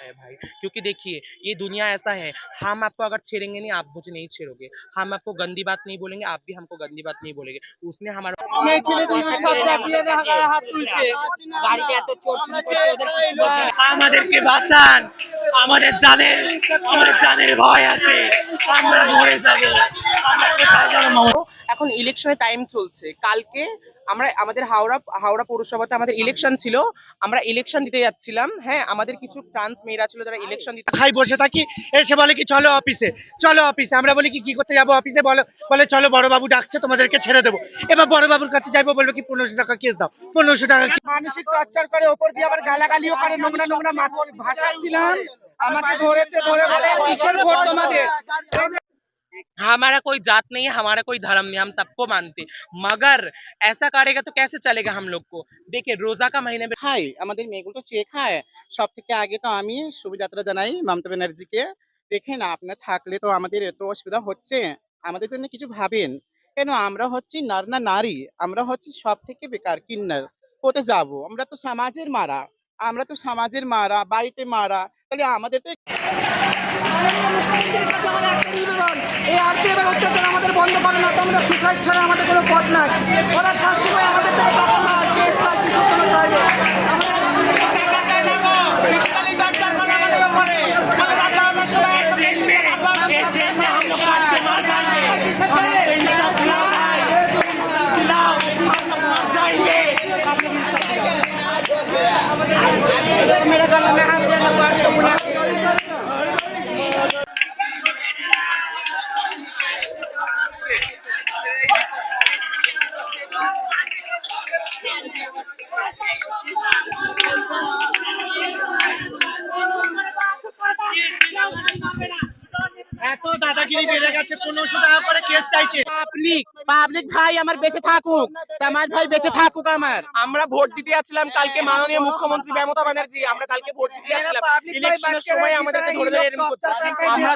है भाई क्योंकि देखिए ये दुनिया ऐसा है हम आपको अगर छेड़ेंगे नहीं आप मुझे नहीं छेड़ोगे हम आपको गंदी बात नहीं बोलेंगे आप भी हमको गंदी बात नहीं बोलेंगे उसने हमारा আমাদেরকে বাঁচান আমাদের জানের আমাদের জানের ভয় আছে আমরা মরে যাব এখন ইলেকশনের টাইম চলছে। কালকে আমরা আমাদের হাওড়া হাওড়া পৌরসভাতে আমাদের ইলেকশন ছিল। আমরা ইলেকশন দিতে যাচ্ছিলাম। হ্যাঁ আমাদের কিছু ট্রান্স মেয়েরা ছিল যারা ইলেকশন দিতে খাই বসে থাকি? এসে বলে কি চলো অফিসে চলো অফিসে আমরা বলি কি কি করতে যাব অফিসে বলো বলে চলো বড় বাবু ডাকছে তোমাদেরকে ছেড়ে দেবো। এবার বড় বাবুর কাছে যাইবো বলবে কি পনেরোশো টাকা কেস দাও। পনেরোশো টাকা কি মানসিক টর্চার করে ওপর দিয়ে আবার গালাগালিও করে নোংরা নোংরা ভাষা ছিলাম। আমাকে ধরেছে ধরে বলে কিসের ভোট তোমাদের? हमारा कोई जात नहीं है हमारा कोई धर्म नहीं हम सबको मानते मगर ऐसा करेगा तो कैसे चलेगा हम लोग को देखिए रोजा का महीने में খাই আমাদের মেয়েগুলো তো চেয়ে খায় সব থেকে আগে তো আমি শুভযাত্রা জানাই মমতা ব্যানার্জিকে দেখেন আপনার থাকলে তো আমাদের এত অসুবিধা হচ্ছে আমাদের জন্য কিছু ভাবেন কেন আমরা হচ্ছি নার না নারী আমরা হচ্ছি সব থেকে বেকার কিন্নার কোথায় যাব আমরা তো সমাজের মারা আমরা তো সমাজের মারা বাড়িতে মারা তাহলে আমাদের তো অত্যাচার আমাদের বন্ধ করে না, তো আমাদের সুসাইড ছাড়া আমাদের কোনো পথ নাই। ওরা সবসময় আমাদের থেকে দাদাগিরি বেড়ে গেছে পনেরোশো টাকা করে কেস চাইছে। পাবলিক পাবলিক ভাই আমার বেঁচে থাকুক সমাজ ভাই বেঁচে থাকুক আমার। আমরা ভোট দিতে যাচ্ছিলাম কালকে মাননীয় মুখ্যমন্ত্রী মমতা ব্যানার্জি আমরা কালকে ভোট দিতে ইলেকশনের সময় আমাদেরকে ধরে ধরে এরকম করছে। আমরা